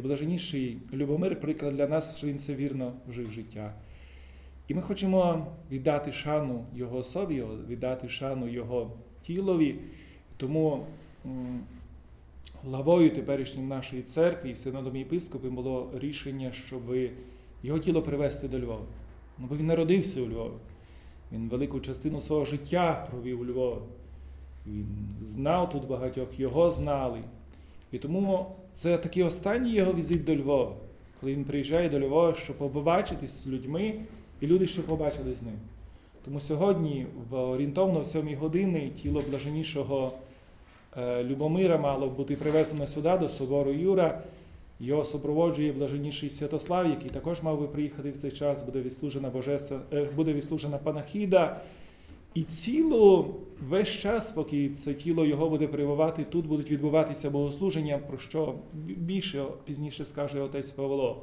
І блаженніший Любомир приклад для нас, що він це вірно жив життя. І ми хочемо віддати шану Його особі, віддати шану Його тілові. Тому главою теперішнім нашої церкви і синодом єпископів було рішення, щоб його тіло привезти до Львова. Ну, бо він народився у Львові. Він велику частину свого життя провів у Львові. Він знав тут багатьох, його знали. І тому це такий останній його візит до Львова, коли він приїжджає до Львова, щоб побачитись з людьми, і люди, щоб побачили з ним. Тому сьогодні, в орієнтовно в 7 години, тіло блаженнішого е, Любомира мало бути привезено сюди, до собору Юра. Його супроводжує блаженніший Святослав, який також мав би приїхати в цей час, буде відслужена Божеса, е, буде відслужена панахіда. І ціло весь час, поки це тіло його буде перебувати, тут будуть відбуватися богослуження, про що більше пізніше скаже отець Павло.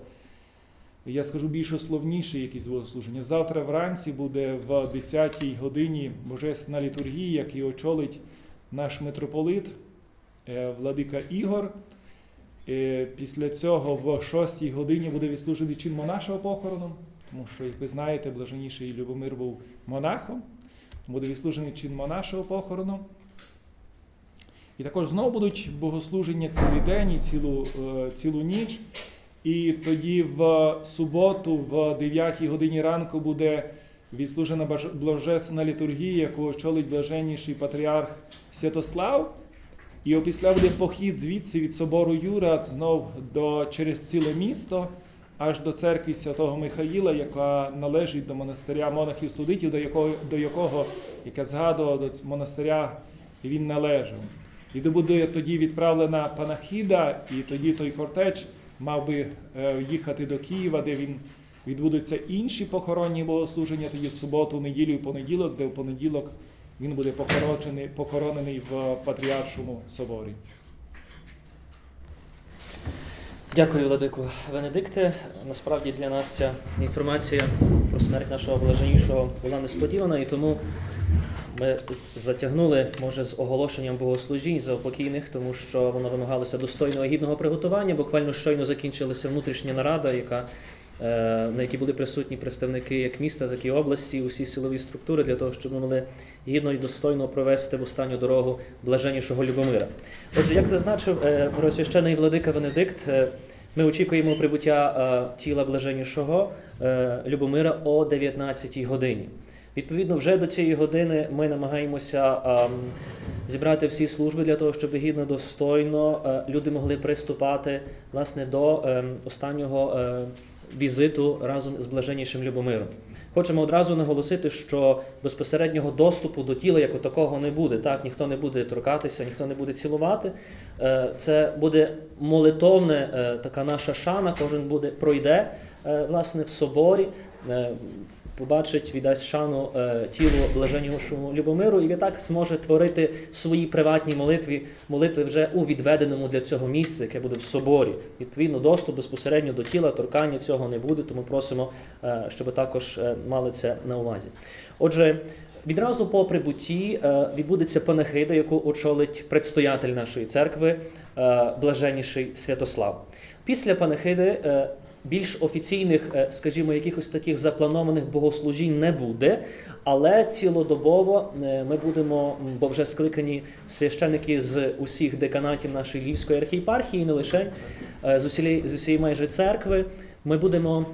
Я скажу більш словніше якісь богослуження. Завтра вранці буде в 10-й годині Божественна літургія, який очолить наш митрополит е, Владика Ігор. Е, Після цього в 6-й годині буде відслужений чин монашого похорону, тому що, як ви знаєте, блаженніший Любомир був монахом. Буде відслужений чин монашого похорону. І також знову будуть богослуження цілий день і цілу, е, цілу ніч. І тоді в суботу, в 9 годині ранку, буде відслужена Божественна літургія, яку очолить блаженніший патріарх Святослав. І опісля буде похід звідси від собору Юра знов до, через ціле місто, аж до церкви святого Михаїла, яка належить до монастиря монахів студитів, до якого, до якого, яке згадував до монастиря, він належав. І де буде тоді відправлена панахіда, і тоді той кортеч мав би е, їхати до Києва, де він відбудуться інші похоронні богослуження, тоді в суботу, в неділю і понеділок, де в понеділок він буде похоронений, в Патріаршому соборі. Дякую, Владику Венедикте. Насправді для нас ця інформація про смерть нашого блаженнішого була несподівана, і тому ми затягнули, може, з оголошенням богослужінь за покійних, тому що воно вимагалося достойного гідного приготування. Буквально щойно закінчилася внутрішня нарада, яка, е, на якій були присутні представники як міста, так і області, усі силові структури для того, щоб ми могли гідно і достойно провести в останню дорогу блаженнішого Любомира. Отже, як зазначив е, Преосвящений владика Венедикт, е, ми очікуємо прибуття е, тіла блаженнішого е, Любомира о 19 годині. Відповідно, вже до цієї години ми намагаємося ем, зібрати всі служби для того, щоб гідно достойно е, люди могли приступати власне до ем, останнього е, візиту разом з блаженнішим Любомиром. Хочемо одразу наголосити, що безпосереднього доступу до тіла як такого не буде. Так, ніхто не буде торкатися, ніхто не буде цілувати. Е, Це буде молитовне е, така наша шана. Кожен буде пройде е, власне в соборі. Побачить, віддасть шану е, тілу блаженнішому Любомиру, і відтак зможе творити свої приватні молитві, молитви вже у відведеному для цього місці, яке буде в соборі. Відповідно, доступ безпосередньо до тіла, торкання цього не буде, тому просимо, е, щоб також е, мали це на увазі. Отже, відразу по прибутті відбудеться панахида, яку очолить предстоятель нашої церкви, блаженніший Святослав. Після панахиди більш офіційних, е, скажімо, якихось таких запланованих богослужінь не буде, але цілодобово е, ми будемо, бо вже скликані священики з усіх деканатів нашої Львівської архієпархії, не лише е, з усієї, з усієї майже церкви. Ми будемо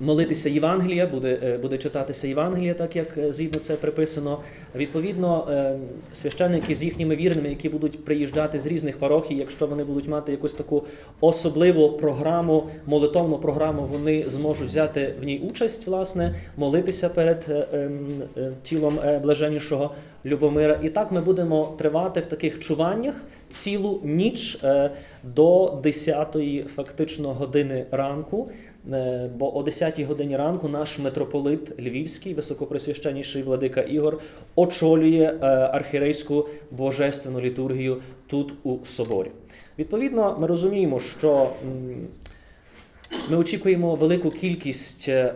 молитися Євангелія, буде, е, буде читатися Євангелія, так як е, згідно це приписано. Відповідно, е, священники з їхніми вірними, які будуть приїжджати з різних парохій, якщо вони будуть мати якусь таку особливу програму, молитовну програму, вони зможуть взяти в ній участь, власне, молитися перед тілом блаженнішого Любомира. І так ми будемо тривати в таких чуваннях цілу ніч до 10-ї фактично години ранку. Е, Бо о 10-й годині ранку наш митрополит Львівський, високопресвященніший владика Ігор, очолює е, архірейську божественну літургію тут у соборі. Відповідно, ми розуміємо, що ми очікуємо велику кількість е,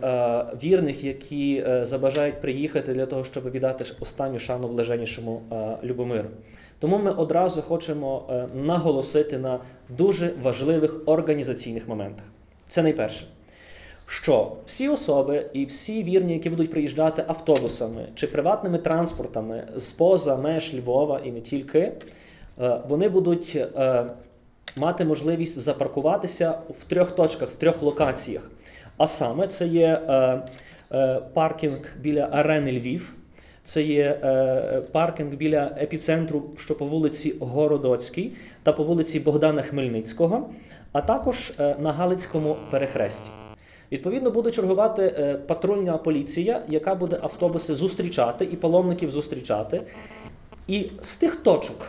вірних, які забажають приїхати для того, щоб віддати останню шану блаженнішому Любомиру. Тому ми одразу хочемо наголосити на дуже важливих організаційних моментах. Це найперше. Що всі особи і всі вірні, які будуть приїжджати автобусами чи приватними транспортами з поза меж Львова і не тільки, е, вони будуть е, мати можливість запаркуватися в трьох точках, в трьох локаціях. А саме це є е, паркінг біля арени Львів, це є е, паркінг біля епіцентру, що по вулиці Городоцькій та по вулиці Богдана Хмельницького, а також е, на Галицькому перехресті. Відповідно, буде чергувати е, патрульна поліція, яка буде автобуси зустрічати і паломників зустрічати. І з тих точок,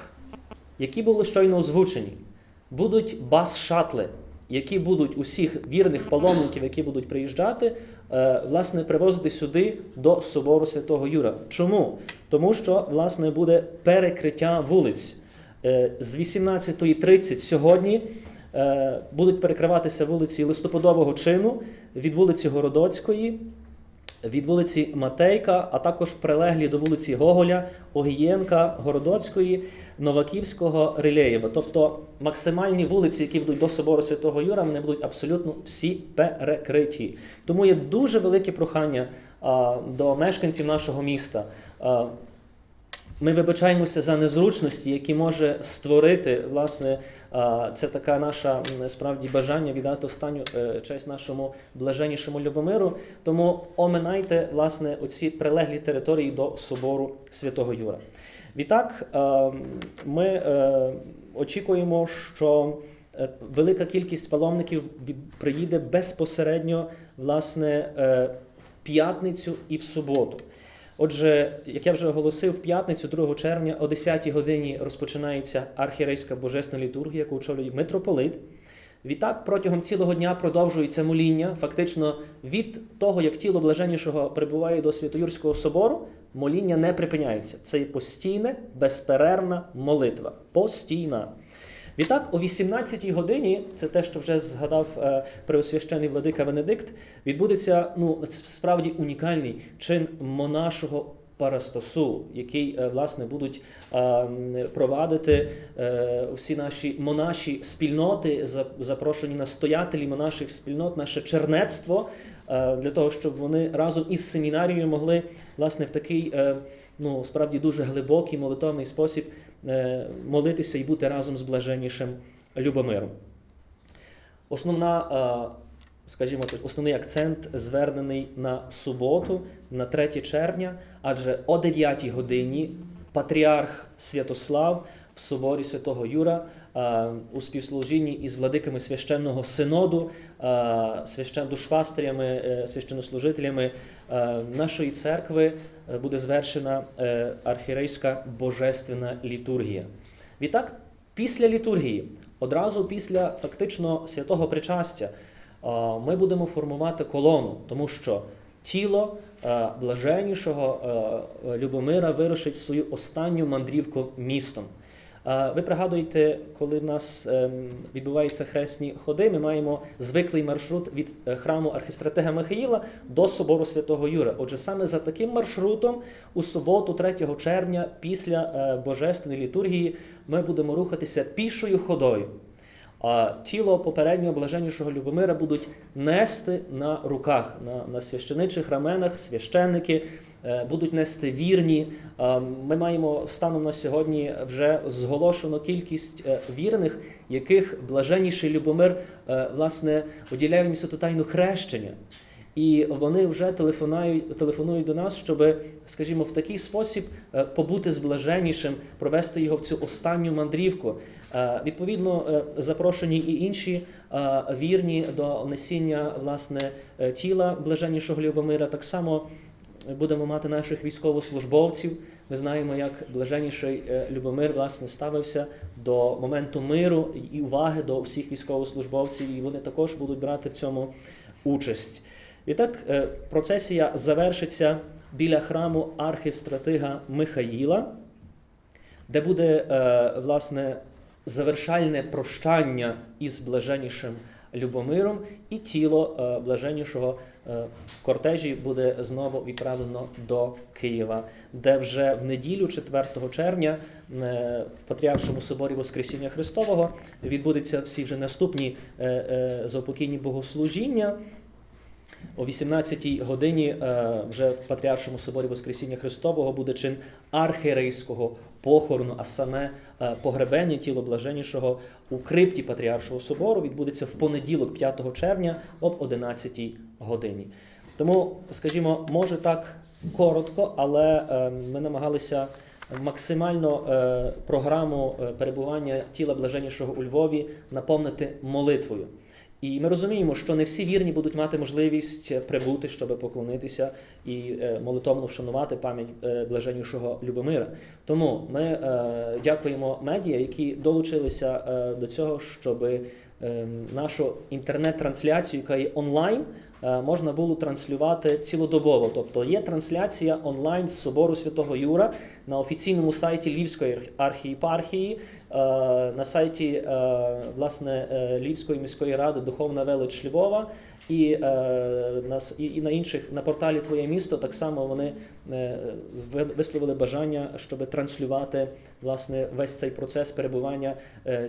які були щойно озвучені, будуть бас-шатли, які будуть усіх вірних паломників, які будуть приїжджати, е, власне, привозити сюди до собору Святого Юра. Чому? Тому що власне буде перекриття вулиць. Е, З 18.30 сьогодні будуть перекриватися вулиці листопадового чину від вулиці Городоцької, від вулиці Матейка, а також прилеглі до вулиці Гоголя, Огієнка, Городоцької, Новаківського, Рилеєва. Тобто максимальні вулиці, які будуть до собору Святого Юра, вони будуть абсолютно всі перекриті. Тому є дуже велике прохання а, до мешканців нашого міста. А, ми вибачаємося за незручності, які може створити власне це така наша справді бажання віддати останню е, честь нашому блаженнішому Любомиру. Тому оминайте власне оці прилеглі території до собору Святого Юра. Відтак ми е, очікуємо, що е, велика кількість паломників приїде безпосередньо власне в п'ятницю і в суботу. Отже, як я вже оголосив, в п'ятницю, 2 червня, о 10 годині розпочинається архірейська божественна літургія, яку очолює митрополит. Відтак, протягом цілого дня продовжується моління. Фактично, від того, як тіло блаженнішого прибуває до Святоюрського собору, моління не припиняється. Це постійна, безперервна молитва. Постійна. Відтак, о 18-й годині, це те, що вже згадав е, преосвящений владика Венедикт, відбудеться ну, справді унікальний чин монашого парастасу, який е, власне будуть е, провадити всі наші монаші спільноти, за- запрошені настоятелі монаших спільнот, наше чернецтво, для того, щоб вони разом із семінарією могли власне в такий ну, справді дуже глибокий молитовний спосіб е, молитися і бути разом з блаженнішим Любомиром. Основна, е, скажімо так, основний акцент звернений на суботу, на 3 червня, адже о 9 годині патріарх Святослав в соборі Святого Юра е, у співслужінні із владиками священного синоду. Душпастерями, е, священнослужителями е, нашої церкви е, буде звершена е, архірейська божественна літургія. Відтак, після літургії, одразу після фактично святого причастя, е, ми будемо формувати колону, тому що тіло е, блаженнішого е, е, Любомира вирушить свою останню мандрівку містом. Ви пригадуєте, коли в нас ем, відбуваються хресні ходи, ми маємо звиклий маршрут від е, храму архістратега Михаїла до собору Святого Юра. Отже, саме за таким маршрутом у суботу, 3 червня, після е, божественної літургії, ми будемо рухатися пішою ходою. А тіло попереднього блаженнішого Любомира будуть нести на руках, на, на священичих раменах, священники будуть нести вірні. Ми маємо станом на сьогодні вже зголошено кількість е, вірних, яких блаженніший Любомир е, власне уділяє в місто тайну хрещення. І вони вже телефонують, телефонують до нас, щоб, скажімо, в такий спосіб е, побути з блаженнішим, провести його в цю останню мандрівку. Е, Відповідно, е, запрошені і інші е, вірні до несіння власне е, тіла блаженнішого Любомира. Так само будемо мати наших військовослужбовців. Ми знаємо, як блаженніший е, Любомир власне ставився до моменту миру і уваги до всіх військовослужбовців, і вони також будуть брати в цьому участь. Відтак, е, процесія завершиться біля храму архістратига Михаїла, де буде е, власне завершальне прощання із блаженнішим Любомиром, і тіло блаженнішого кортежі буде знову відправлено до Києва, де вже в неділю, 4 червня, е, в Патріаршому соборі Воскресіння Христового відбудеться всі вже наступні е, е, заупокійні богослужіння. О 18-й годині е, вже в Патріаршому соборі Воскресіння Христового буде чин архірейського похорону, а саме е, погребення тіло блаженнішого у крипті Патріаршого собору відбудеться в понеділок, 5 червня, об 11-й годині. Тому, скажімо, може так коротко, але е, ми намагалися максимально програму перебування тіла блаженнішого у Львові наповнити молитвою. І ми розуміємо, що не всі вірні будуть мати можливість прибути, щоб поклонитися і е, молитовно вшанувати пам'ять е, блаженнішого Любомира. Тому ми е, дякуємо медіа, які долучилися до цього, щоб нашу інтернет-трансляцію, яка є онлайн, можна було транслювати цілодобово. Тобто є трансляція онлайн з собору Святого Юра на офіційному сайті Львівської архієпархії, е, на сайті е, власне е, Львівської міської ради Духовна велич Львова. І, на, інших на порталі Твоє місто так само вони висловили бажання, щоб транслювати власне весь цей процес перебування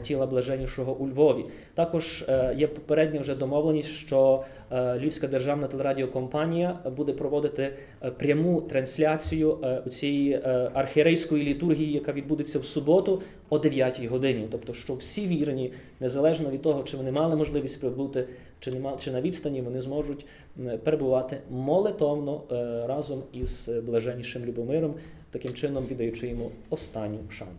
тіла блаженнішого у Львові. Також є попередня вже домовленість, що Львівська державна телерадіокомпанія буде проводити пряму трансляцію е, цієї е, архірейської літургії, яка відбудеться в суботу о 9 годині. Тобто, що всі вірні, незалежно від того, чи вони мали можливість прибути, чи не мали, чи на відстані, вони зможуть е, перебувати молитовно е, разом із блаженнішим Любомиром, таким чином віддаючи йому останню шану.